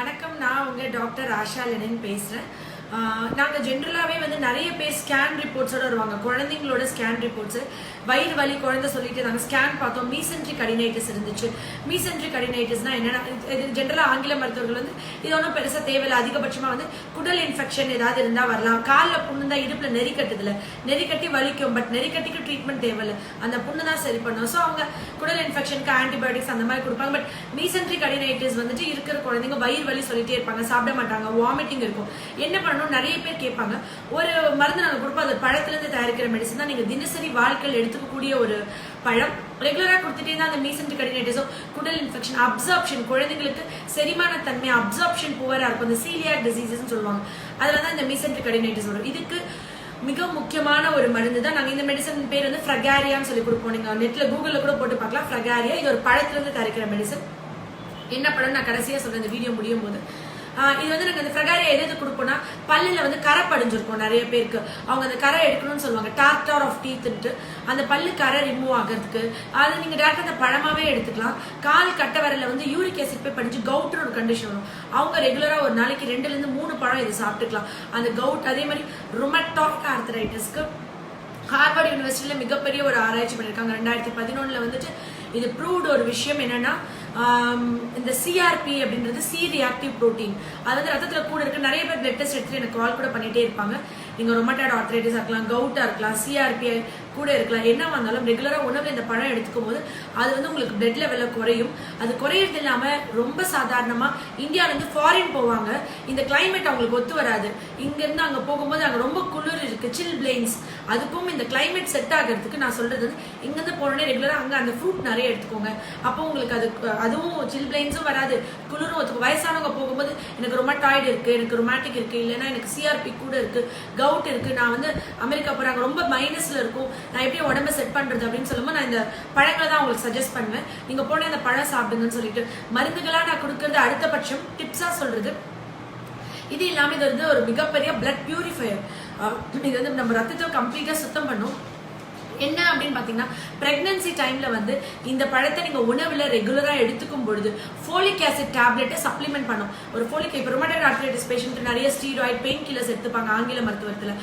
வணக்கம் நான் உங்க டாக்டர் ஆஷா லெனின் பேசுறேன். நாங்கள் ஜென்ரலாகவே வந்து நிறைய பேர் ஸ்கேன் ரிப்போர்ட்ஸோட வருவாங்க. குழந்தைங்களோட ஸ்கேன் ரிப்போர்ட்ஸ் வயிறு வலி குழந்தை சொல்லிட்டு நாங்கள் ஸ்கேன் பார்த்தோம். மீசென்ட்ரி கடினைட்டிஸ் இருந்துச்சு. மீசென்ட்ரி கடினைட்டிஸ்னா என்னென்ன இது- ஜென்ரலாக ஆங்கில மருத்துவர்கள் வந்து இது ஒன்றும் பெருசாக தேவையில்லை. அதிகபட்சமாக வந்து குடல் இன்ஃபெக்ஷன் ஏதாவது இருந்தால் வரலாம். காலில் புண்ணு தான் இடுப்பில் நெறிக்கட்டுதில்ல நெறிக்கட்டி வலிக்கும் பட் நெறிக்கட்டிக்கு ட்ரீட்மெண்ட் தேவையில்லை. அந்த புண்ணு தான் சரி பண்ணும். ஸோ அவங்க குடல் இன்ஃபெக்ஷனுக்கு ஆன்டிபயோட்டிக்ஸ் அந்த மாதிரி கொடுப்பாங்க. பட் மீசென்ட்ரி கடினைட்டிஸ் வந்துட்டு இருக்கிற குழந்தைங்க வயிறு வலி சொல்லிட்டே இருப்பாங்க. சாப்பிட மாட்டாங்க. வாமிட்டிங் இருக்கும். என்ன பண்ணணும்? நிறைய பேர் கேட்பாங்க. ஒரு மருந்து நாங்கள் கொடுப்போம். அது பழத்துலேருந்து தயாரிக்கிற மெடிசன் தான். நீங்கள் தினசரி வாழ்க்கையில் எடுத்துக்கக்கூடிய ஒரு பழம். ரெகுலராக கொடுத்துட்டே தான் அந்த மீசன்ட் அடினைட்டிஸோ குடல் இன்ஃபெக்ஷன் அப்சார்ப்ஷன் குழந்தைங்களுக்கு செரிமான தன்மை அப்சார்ப்ஷன் புவராக இருக்கும். இந்த சீலியாக் டிசீசஸ்னு சொல்லுவாங்க. அதில் தான் இந்த மீசன்ட் அடினைட்டிஸ் வரும். இதுக்கு மிக முக்கியமான ஒரு மருந்து தான் நாங்கள் இந்த மெடிசன் பேர் வந்து ஃப்ரகாரியான்னு சொல்லி கொடுப்போம். நீங்கள் நெட்டில் கூகுளில் கூட போட்டு பார்க்கலாம். ஃப்ரகாரியா இது ஒரு பழத்திலிருந்து தயாரிக்கிற மெடிசன் என்ன படம் நான் கடைசியாக சொல்கிறேன் இந்த வீடியோ முடியும் போது. இது வந்து நாங்கள் இந்த ஃப்ரகாரியா எது எது கொடுப்போம்னா பல்லில் வந்து கரை படிஞ்சிருக்கும் நிறைய பேருக்கு. அவங்க அந்த கரை எடுக்கணும்னு சொல்லுவாங்க. டார்டார் ஆஃப் டீத்துன்ட்டு அந்த பல்லு கரை ரிமூவ் ஆகிறதுக்கு. அது நீங்கள் டேரக்டாக அந்த பழமாவே எடுத்துக்கலாம். கால் கட்ட வரையில் வந்து யூரிக் ஆசிட் போய் படிஞ்சு கவுட்னு ஒரு கண்டிஷன் வரும். அவங்க ரெகுலராக ஒரு நாளைக்கு ரெண்டுலேருந்து மூணு பழம் இது சாப்பிட்டுக்கலாம். அந்த கவுட் அதே மாதிரி ரொமட்டாக் ஆர்த்தரைட்டிஸ்க்கு ஹார்வர்ட் யூனிவர்சிட்டியில் மிகப்பெரிய ஒரு ஆராய்ச்சி பண்ணியிருக்காங்க. ரெண்டாயிரத்தி பதினொன்றில் வந்துட்டு இது ப்ரூவ்டு ஒரு விஷயம் என்னென்னா இந்த சிஆர்பி அப்படின்றது சி ரியாக்டிவ் புரோட்டீன் அது வந்து ரத்தத்தில் கூட இருக்கு நிறைய பேர் பிளட் டெஸ்ட் எடுத்துட்டு எனக்கு கால் கூட பண்ணிட்டே இருப்பாங்க. நீங்கள் ரொமட்டாய்டு ஆர்த்ரைட்டிஸ் இருக்கலாம் கவுட்டாக இருக்கலாம் சிஆர்பி கூட இருக்கலாம். என்ன வந்தாலும் ரெகுலராக உணவில் இந்த பழம் எடுத்துக்கும் போது அது வந்து உங்களுக்கு பிளட் லெவலில் குறையும். அது குறையிறது இல்லாமல் ரொம்ப சாதாரணமாக இந்தியாவிலேருந்து ஃபாரின் போவாங்க. இந்த கிளைமேட் அவங்களுக்கு ஒத்து வராது. இங்கேருந்து அங்கே போகும்போது அங்கே ரொம்ப குளிர் இருக்குது சில் பிளேன்ஸ் அதுக்கும் இந்த கிளைமேட் செட் ஆகிறதுக்கு நான் சொல்கிறது வந்து இங்கேருந்து போனோடனே ரெகுலராக அங்கே அந்த ஃப்ரூட் நிறைய எடுத்துக்கோங்க. அப்போ உங்களுக்கு அது அதுவும் சில் பிளேன்ஸும் வராது. குளிரும் ஒத்துக்கும். வயசானவங்க போகும்போது எனக்கு ரொம்ப டாய்டு இருக்குது எனக்கு ரொமாட்டிக் இருக்குது இல்லைன்னா எனக்கு சிஆர்பி கூட இருக்குது கவுட் இருக்குது நான் வந்து அமெரிக்கா போறாங்க ரொம்ப மைனஸில் இருக்கும். நான் எப்படி உடம்ப செட் பண்றது அப்படின்னு சொல்லும்போது நான் இந்த பழங்களை தான் உங்களுக்கு சஜஸ்ட் பண்ணுவேன். நீங்க போன இந்த பழம் சாப்பிடுங்கன்னு சொல்லிட்டு மருந்துகளா நான் கொடுக்கறது அடுத்த பட்சம் டிப்ஸா சொல்றது. இது இல்லாமல் இது வந்து ஒரு மிகப்பெரிய பிளட் பியூரிஃபையர் இது வந்து நம்ம ரத்தத்தை கம்ப்ளீட்டா சுத்தம் பண்ணும். என்ன அப்படின்னு பார்த்தீங்கன்னா பிரெக்னன்சி டைம்ல வந்து இந்த பழத்தை நீங்க உணவுல ரெகுலரா எடுத்துக்கும் பொழுது ஃபோலிக் ஆசிட் டேப்லெட்டை சப்ளிமெண்ட் பண்ணும். ஒரு ஃபோலிக் இப்போ ரொமட்டட் ஆர்த்ரைட்டிஸ் பேஷண்ட் நிறைய ஸ்டீராய்ட் பெயின் கில்லர்ஸ் எடுத்துப்பாங்க ஆங்கில மருத்துவத்துல.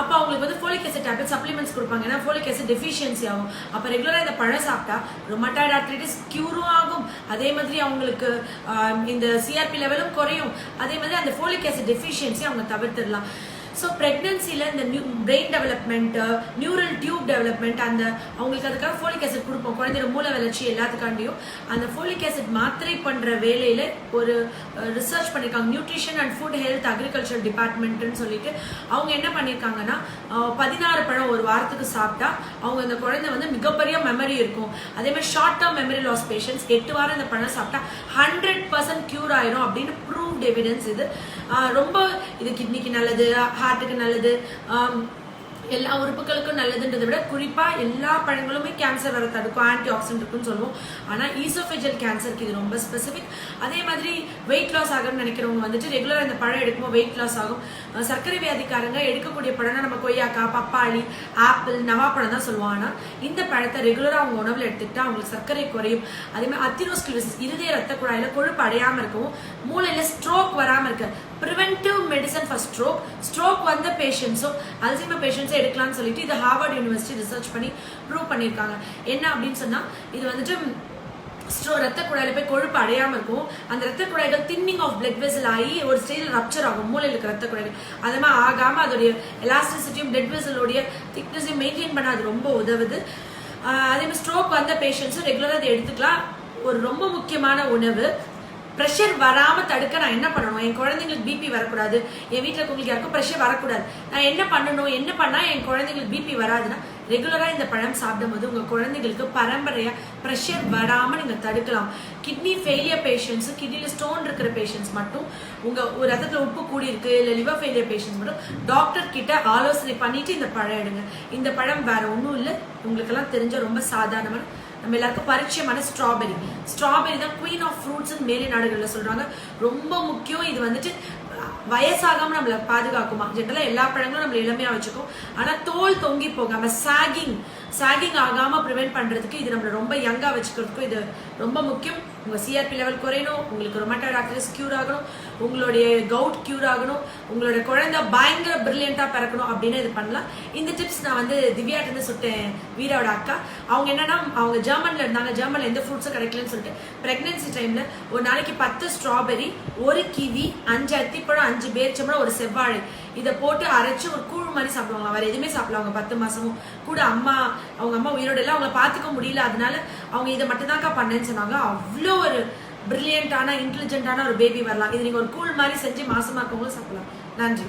அப்போ அவங்களுக்கு வந்து ஃபோலிக் ஆசிட் டேப்லெட் சப்ளிமெண்ட்ஸ் கொடுப்பாங்க. ஏன்னா ஃபோலிக் ஆசிட் டெஃபிஷியன்சி ஆகும். அப்போ ரெகுலராக இந்த பழம் சாப்பிட்டா ரொமட்டாய்டு ஆர்த்ரைட்டிஸ் க்யூரும் ஆகும். அதே மாதிரி அவங்களுக்கு இந்த சிஆர்பி லெவலும் குறையும். அதே மாதிரி அந்த ஃபோலிக் ஆசிட் டெஃபிஷியன்சி அவங்க தவிர்த்துடலாம். ஸோ ப்ரெக்னன்சியில் இந்த new brain development neural tube development அந்த அவங்களுக்கு அதுக்காக ஃபோலிக் ஆசிட் கொடுப்போம். குழந்தையோட மூளை வளர்ச்சி எல்லாத்துக்காண்டியும். அந்த ஃபோலிக் ஆசிட் மாத்திரை பண்ணுற வேலையில் ஒரு ரிசர்ச் பண்ணியிருக்காங்க nutrition and food health agriculture டிபார்ட்மெண்ட்னு சொல்லிட்டு அவங்க என்ன பண்ணியிருக்காங்கன்னா uh, பதினாறு பழம் ஒரு வாரத்துக்கு சாப்பிட்டா அவங்க அந்த குழந்தை வந்து மிகப்பெரிய மெமரி இருக்கும். அதே மாதிரி short term memory loss patients எட்டு வாரம் இந்த பழம் சாப்பிட்டா ஹண்ட்ரட் பர்சன்ட் க்யூர் ஆயிரும் அப்படின்னு ப்ரூவ்ட் எவிடன்ஸ் இது. ரொம்ப இது கிட்னிக்கு நல்லது. ஹார்ட்டுக்கு நல்லது um, எல்லா உறுப்புகளுக்கும் நல்லதுன்றதை விட குறிப்பாக எல்லா பழங்களுமே கேன்சர் வர தடுக்கும் ஆன்டி ஆக்சிடென்ட் இருக்குன்னு சொல்லுவோம். ஆனால் ஈசோஃபெஜல் கேன்சருக்கு இது ரொம்ப ஸ்பெசிஃபிக் அதே மாதிரி வெயிட் லாஸ் ஆகும்னு நினைக்கிறவங்க வந்துட்டு ரெகுலராக இந்த பழம் எடுக்கும்போது வெயிட் லாஸ் ஆகும். சர்க்கரை வியாதிக்காரங்க எடுக்கக்கூடிய பழம்னா நம்ம கொய்யாக்கா பப்பாளி ஆப்பிள் நவாப்பழம் தான் சொல்லுவோம். ஆனால் இந்த பழத்தை ரெகுலராக அவங்க உணவுல எடுத்துக்கிட்டா அவங்களுக்கு சர்க்கரை குறையும். அதே மாதிரி அத்திரோஸ்கிலிசிஸ் இருதய ரத்த குழாயில் கொழுப்பு அடையாமல் இருக்கவும் மூளையில் ஸ்ட்ரோக் வராமல் இருக்க preventive medicine for stroke stroke வந்த பேஷண்ட்ஸும் அல்சைமர் பேஷண்ட்ஸும் எடுக்கலாம்னு சொல்லிட்டு இது ஹார்வர்ட் யூனிவர்சிட்டி ரிசர்ச் பண்ணி ப்ரூவ் பண்ணியிருக்காங்க. என்ன அப்படின்னு சொன்னால் இது வந்துட்டு ஸ்ட்ரோ ரத்த குழாயில போய் கொழுப்பு அடையாமல் இருக்கும். அந்த ரத்த குழாய்கள் தின்னிங் ஆஃப் பிளட் வெசல் ஆகி ஒரு ஸ்டேஜில் ரப்சர் ஆகும். மூலையில் இருக்க ரத்த குழாய்கள். அது மாதிரி ஆகாமல் அதோடைய எலாஸ்டிசிட்டியும் பிளட் வெசலோடைய திக்னஸையும் மெயின்டைன் பண்ண அது ரொம்ப உதவுது. அதே மாதிரி ஸ்ட்ரோக் வந்த பேஷண்ட்ஸும் ரெகுலராக அதை எடுத்துக்கலாம். ஒரு ரொம்ப முக்கியமான உணவு. ப்ரெஷர் வராமல் தடுக்க நான் என்ன பண்ணணும்? என் குழந்தைங்களுக்கு பிபி வரக்கூடாது. என் வீட்டில் இருக்கவங்களுக்கு யாருக்கும் ப்ரெஷர் வரக்கூடாது. நான் என்ன பண்ணணும்? என்ன பண்ணால் என் குழந்தைங்களுக்கு பிபி வராதுன்னா ரெகுலராக இந்த பழம் சாப்பிடும்போது உங்கள் குழந்தைங்களுக்கு பரம்பரையாக ப்ரெஷர் வராமல் நீங்கள் தடுக்கலாம். கிட்னி ஃபெயிலியர் பேஷண்ட்ஸு கிட்னியில் ஸ்டோன் இருக்கிற பேஷண்ட்ஸ் மட்டும் உங்கள் ஒரு உப்பு கூடி இருக்கு இல்லை லிவர் ஃபெயிலியர் பேஷண்ட்ஸ் மட்டும் டாக்டர் கிட்ட ஆலோசனை பண்ணிட்டு இந்த பழம் எடுங்க. இந்த பழம் வேற ஒன்றும் இல்லை. உங்களுக்கெல்லாம் தெரிஞ்ச ரொம்ப சாதாரணமான நம்ம எல்லாருக்கும் பரிச்சயமான ஸ்ட்ராபெரி ஸ்ட்ராபெரி தான் குயின் ஆஃப் ஃப்ரூட்ஸ் மேலே நாடுகளில் சொல்றாங்க. ரொம்ப முக்கியம். இது வந்துட்டு வயசாகாம நம்மளை பாதுகாக்குமா? ஜென்ரலா எல்லா பழங்களும் நம்ம இளமையா வச்சுக்கும். ஆனா தோல் தொங்கி போகாம சாகிங் சாகிங் ஆகாம ப்ரிவென்ட் பண்றதுக்கு இது நம்மள ரொம்ப யங்கா வச்சுக்கிறதுக்கும் இது ரொம்ப முக்கியம். உங்கள் சிஆர்பி லெவல் குறையணும் உங்களுக்கு ரொமட்டாய்டு ஆர்த்ரைட்டிஸ் க்யூர் ஆகணும் உங்களுடைய கவுட் க்யூர் ஆகணும் உங்களோட குழந்தை பயங்கர பிரில்லியண்ட்டாக பிறக்கணும் அப்படின்னு இது பண்ணலாம். இந்த டிப்ஸ் நான் வந்து திவ்யாட்டிருந்து சுட்டேன் வீராவோட அக்கா. அவங்க என்னன்னா அவங்க ஜெர்மனில் இருந்தாங்க. ஜெர்மனில் எந்த ஃப்ரூட்ஸும் கிடைக்கலன்னு சொல்லிட்டு. ப்ரெக்னென்சி டைமில் ஒரு நாளைக்கு பத்து ஸ்ட்ராபெரி ஒரு கிவி அஞ்சு அத்திப்பழம் அஞ்சு பேரிச்சம்பழம் ஒரு செவ்வாழை. இதை போட்டு அரைச்சி ஒரு கூழ் மாதிரி சாப்பிடுவாங்க. வேறு எதுவுமே சாப்பிடுவாங்க பத்து மாதமும் கூட அம்மா அவங்க அம்மா உயிரோடு எல்லாம் அவங்கள பார்த்துக்க முடியல. அதனால அவங்க இதை மட்டும்தான்க்கா பண்ணேன்னு சொன்னாங்க. அவ்வளோ ஒரு பிரில்லியண்டான இன்டெலிஜென்ட்டான ஒரு பேபி வரலாம். இது நீங்கள் ஒரு கூழ் மாதிரி செஞ்சு மாசமாக இருக்கவங்களும் சாப்பிடலாம். நன்றி.